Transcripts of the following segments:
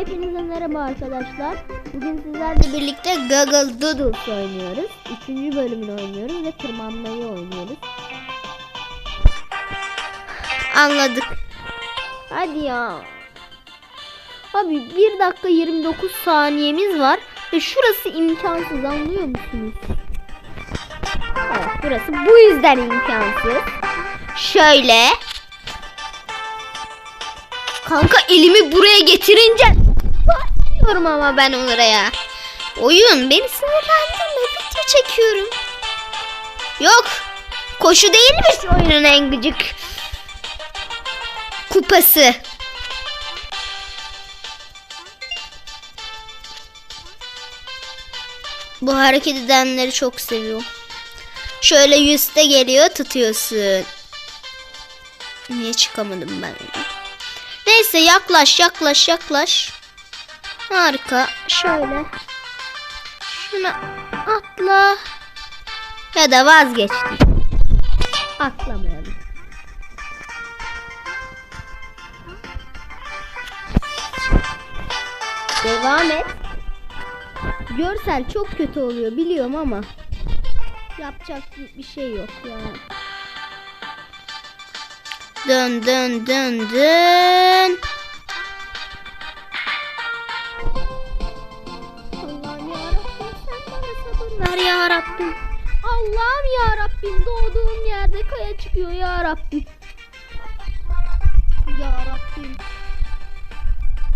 Hepinize merhaba arkadaşlar. Bugün sizlerle birlikte Google Doodles oynuyoruz. Üçüncü bölümünü oynuyoruz ve tırmanmayı oynuyoruz. Anladık. Hadi ya. Abi 1 dakika 29 saniyemiz var. Ve şurası imkansız anlıyor musunuz? Evet burası bu yüzden imkansız. Şöyle. Kanka elimi buraya getirince basıyorum ama ben oraya. Oyun beni sinirlendirme video çekiyorum. Yok. Koşu değilmiş oyunun en gıcık kupası. Bu hareket edenleri çok seviyorum. Şöyle yüzde geliyor tutuyorsun. Niye çıkamadım ben? Neyse yaklaş yaklaş yaklaş. Harika. Şöyle. Şuna atla. Ya da vazgeçtim. Atlamayalım. Devam et. Görsel çok kötü oluyor biliyorum ama yapacak bir şey yok ya. Dön dön dön dön. Ya Rabbim. Allah'ım ya Rabbim doğduğum yerde kaya çıkıyor ya Rabbim. Ya Rabbim.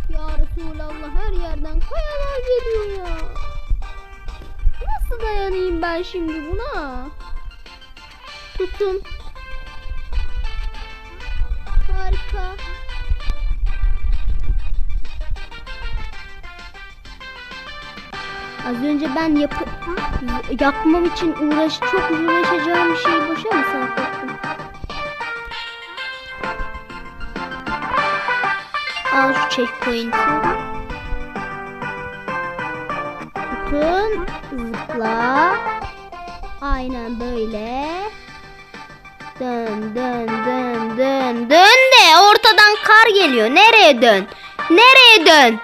Ya Resulallah her yerden kayalar geliyor ya. Nasıl dayanayım ben şimdi buna? Tutun. Harika. Az önce ben yapı yapmam için uğraş çok uğraşacağım bir şeyi boşa mı sarf ettim? Al şu checkpoint'i. Tutun. Zıpla. Aynen böyle. Dön dön dön dön dön de ortadan kar geliyor. Nereye dön? Nereye dön?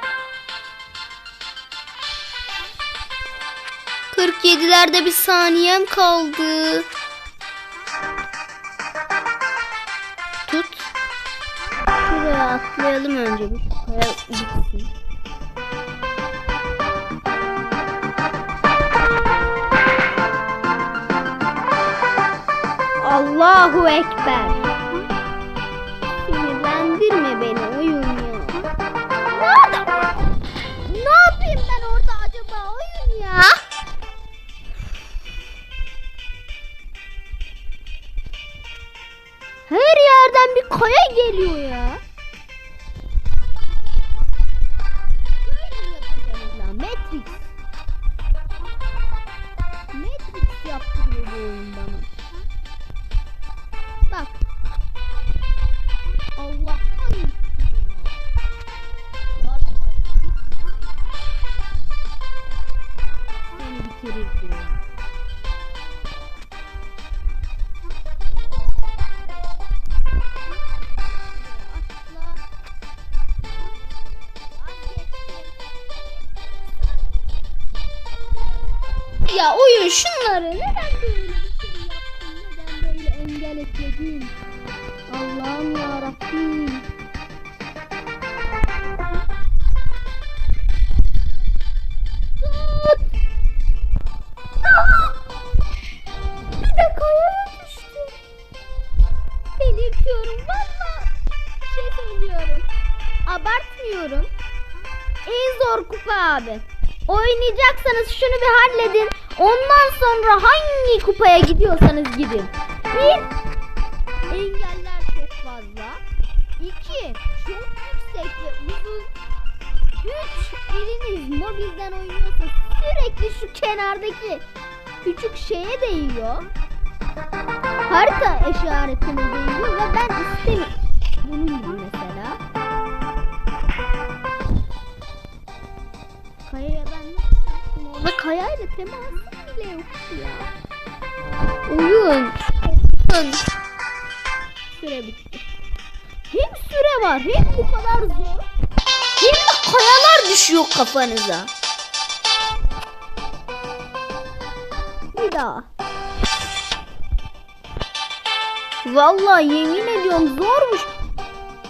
47'lerde bir saniyem kaldı. Tut. Şuraya atlayalım önce bir. Kaya gitsin. Allahu Ekber. Kaya geliyor ya. Ya oyun şunları neden böyle bir şey yaptın? Neden böyle engel etledin? Allah'ım ya Rabbim. Tut. Aa! Bir de kayaya düştü. Belirtiyorum valla. Şey söylüyorum. Abartmıyorum. En zor kupa abi. Oynayacaksanız şunu bir halledin. Ondan sonra hangi kupaya gidiyorsanız gidin. Bir, engeller çok fazla. İki, çok yüksek ve uzun. Üç, eliniz mobilden oynuyorsa sürekli şu kenardaki küçük şeye değiyor. Harita işaretine değiyor ve ben istemiyorum. Bunun gibi mesela. Kayaya ben kayayla temasım bile yoktu ya. Oyun. Oyun. Süre bitti. Hem süre var hem bu kadar zor. Hem de kayalar düşüyor kafanıza. Bir daha. Vallahi yemin ediyorum zormuş.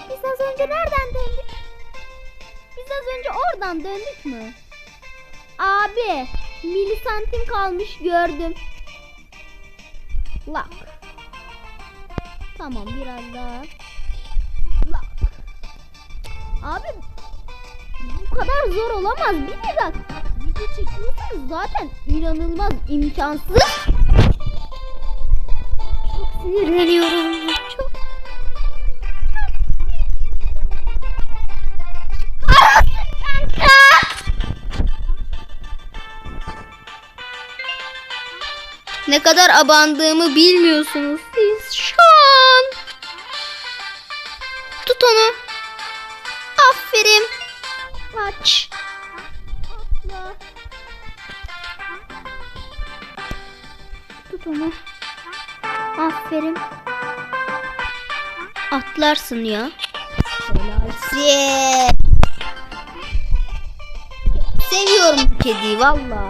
Biz az önce nereden döndük? Biz az önce oradan döndük mü? Abi milisantim kalmış gördüm. Lak. Tamam biraz daha. Lak. Abi bu kadar zor olamaz. Bir bak video çekiyorsanız zaten inanılmaz imkansız. Çok sinirleniyorum. Çok. Ne kadar abandığımı bilmiyorsunuz siz şu an. Tut onu. Aferin. Aç. Tut onu. Aferin. Atlarsın ya. Seviyorum bu kediyi valla.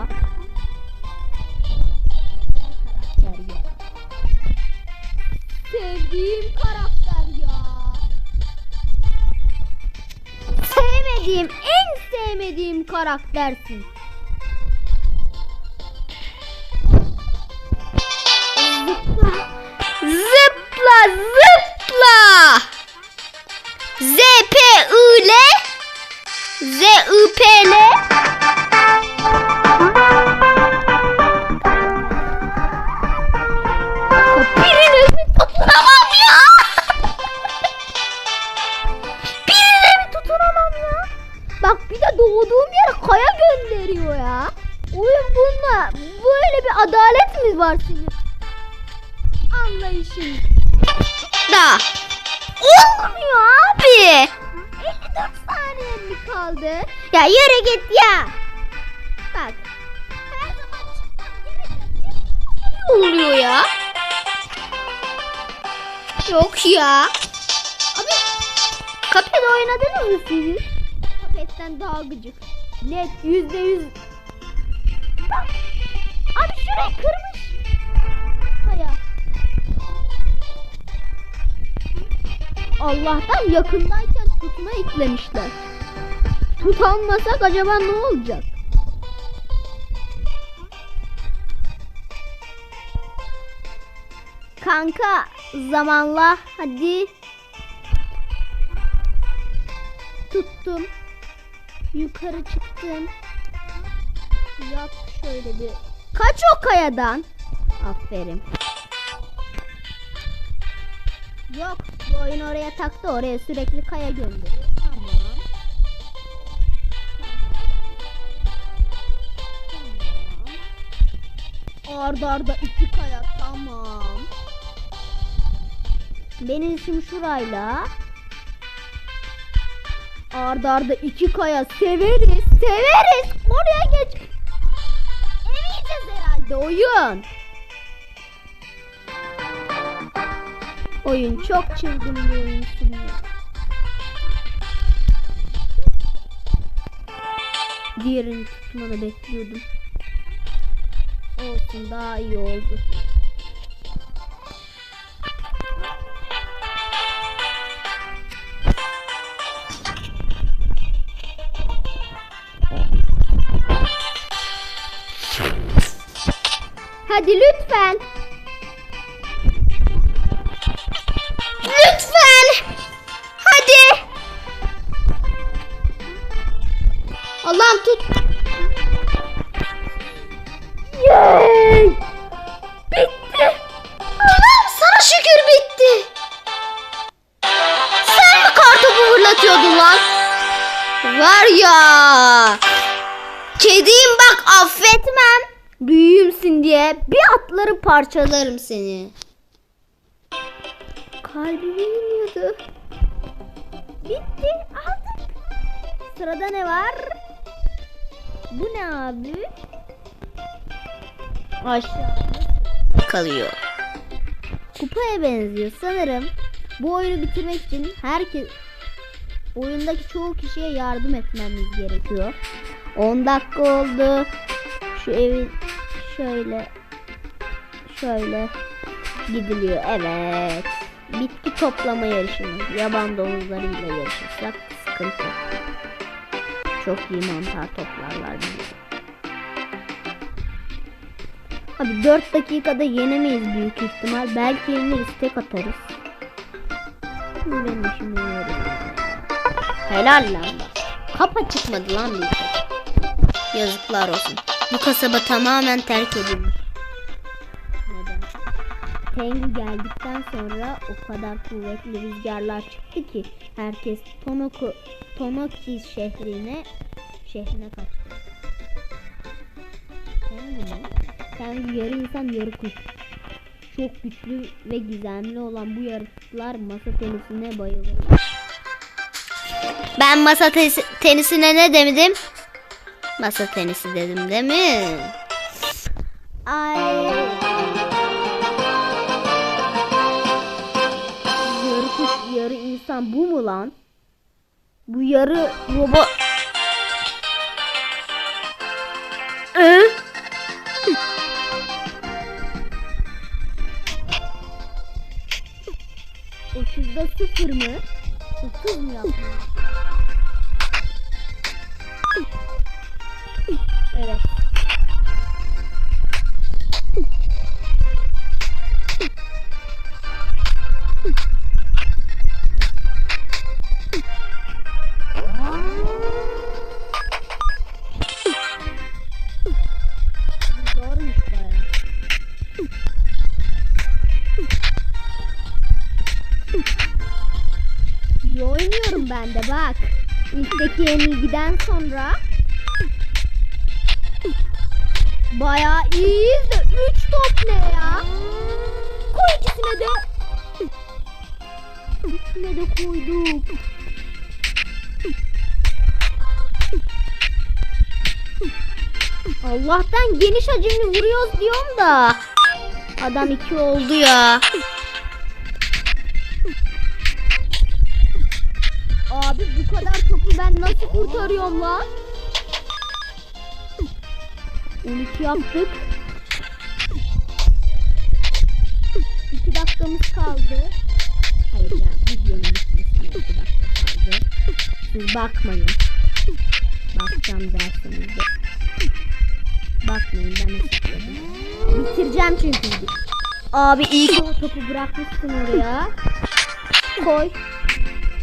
Sevmediğim karaktersin. Zıpla. Zıpla, zıpla. Z P I L Z I P L doğduğum yere kaya gönderiyor ya. Oyun bununla böyle bir adalet mi var senin? Anlayışın. Da. Olmuyor abi. 54 saniye mi kaldı? Ya yürü git ya. Bak. Oluyor ya. Yok ya. Abi Cuphead oynadınız mı siz? Cuphead'den daha gıcık. Net yüzde yüz. Abi şurayı kırmış. Kaya. Allah'tan yakındayken tutma eklemişler. Tutanmasak acaba ne olacak? Kanka zamanla hadi. Tuttum. Yukarı çıktım. Yap şöyle bir. Kaç o kayadan? Aferin. Yok bu oyun oraya taktı oraya sürekli kaya gönderiyor. Tamam. Arda arda iki kaya tamam. Benim işim şurayla. Arda arda iki kaya severiz severiz. Oraya geç. Emeyeceğiz herhalde oyun. Oyun çok çılgın bir oyun. Diğerini tutmanı bekliyordum. Olsun daha iyi oldu. Lütfen. Lütfen. Hadi. Allah'ım tut. Yay. Bitti. Allah'ım sana şükür bitti. Sen mi kartopu fırlatıyordun lan? Var ya. Kediyim bak affetmem. Büyüğümsün diye bir atları parçalarım seni. Kalbime iniyordu. Bitti aldık. Sırada ne var? Bu ne abi? Aşağıda kalıyor. Kupaya benziyor sanırım. Bu oyunu bitirmek için herkes oyundaki çoğu kişiye yardım etmemiz gerekiyor. 10 dakika oldu. Şu evi şöyle şöyle gidiliyor. Evet. Bitki toplama yarışımız. Yaban domuzlarıyla yarışırsak sıkıntı. Çok iyi mantar toplarlar bizi. Abi 4 dakikada yenemeyiz büyük ihtimal. Belki yeniriz tek atarız. Benim işime yarıyor. Helal lan. Kapa çıkmadı lan bir şey. Yazıklar olsun. Bu kasaba tamamen terk edilmiş. Tengu geldikten sonra o kadar kuvvetli rüzgarlar çıktı ki herkes Tonoku, Tonoki şehrine şehrine kaçtı. Tengu mu? Tengu yarı insan yarı kuş. Çok güçlü ve gizemli olan bu yaratıklar masa tenisine bayılır. Ben masa tenisi- tenisine ne dedim? Masa tenisi dedim değil mi? Ay. Kuş, yarı insan bu mu lan? Bu yarı robot. Ee? Otuzda sıfır mı? Otuz mu yapmış? Evet. Yenilgiden sonra bayağı iyiyiz de 3 top ne ya? Koy ikisine de. İkisine de koyduk. Allah'tan geniş hacimli vuruyoruz diyorum da. Adam iki oldu ya. Bu kadar topu ben nasıl kurtarıyorum lan? 12 yaptık. 2 dakikamız kaldı. Hayır yani videonun bitmesine 2 dakika kaldı. Siz bakmayın. Bakacağım dersinizde. Bakmayın ben hesapladım. Bitireceğim çünkü. Abi iyi ki o topu bırakmışsın oraya. Koy.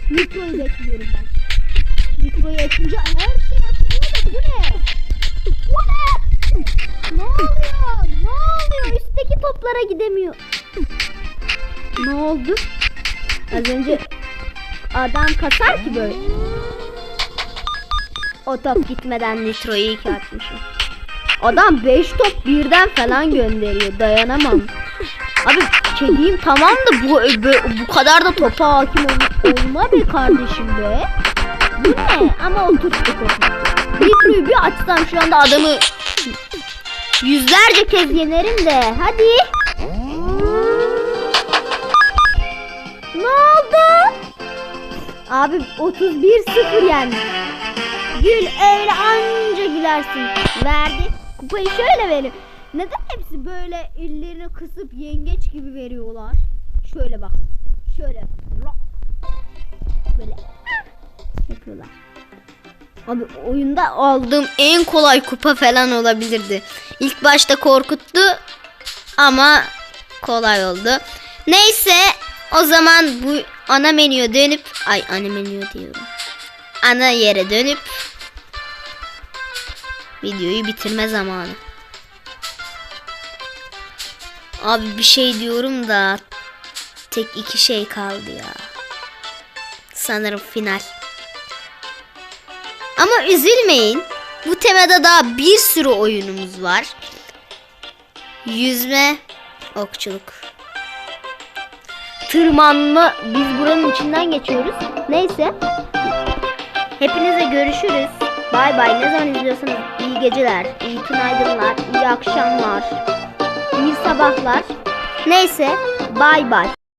Mikroyu bekliyorum ben. Mikroyu açınca her şey açılıyor da bu ne? Bu ne? Ne oluyor? Ne oluyor? Üstteki toplara gidemiyor. Ne oldu? Az önce adam kasar ki böyle. O top gitmeden Nitro'yu iki atmışım. Adam 5 top birden falan gönderiyor. Dayanamam. Abi kediyim tamam da bu, bu, bu kadar da topa hakim ol, olma be kardeşim be. Ne? Ama oturttuk oturttuk. Nitro'yu bir açsam şu anda adamı yüzlerce kez yenerim de. Hadi. Ne oldu? Abi 31-0 yendi. Gül öyle anca gülersin. Verdi. Kupayı şöyle verin. Neden hepsi böyle ellerini kısıp yengeç gibi veriyorlar? Şöyle bak. Şöyle. Böyle yapıyorlar. Abi oyunda aldığım en kolay kupa falan olabilirdi. İlk başta korkuttu ama kolay oldu. Neyse o zaman bu ana menüye dönüp ay ana menüye diyorum. Ana yere dönüp videoyu bitirme zamanı. Abi bir şey diyorum da tek iki şey kaldı ya. Sanırım final. Ama üzülmeyin. Bu temada daha bir sürü oyunumuz var. Yüzme, okçuluk. Tırmanma. Biz buranın içinden geçiyoruz. Neyse. Hepinize görüşürüz. Bay bay. Ne zaman izliyorsanız iyi geceler, iyi günaydınlar, iyi akşamlar, iyi sabahlar. Neyse. Bay bay.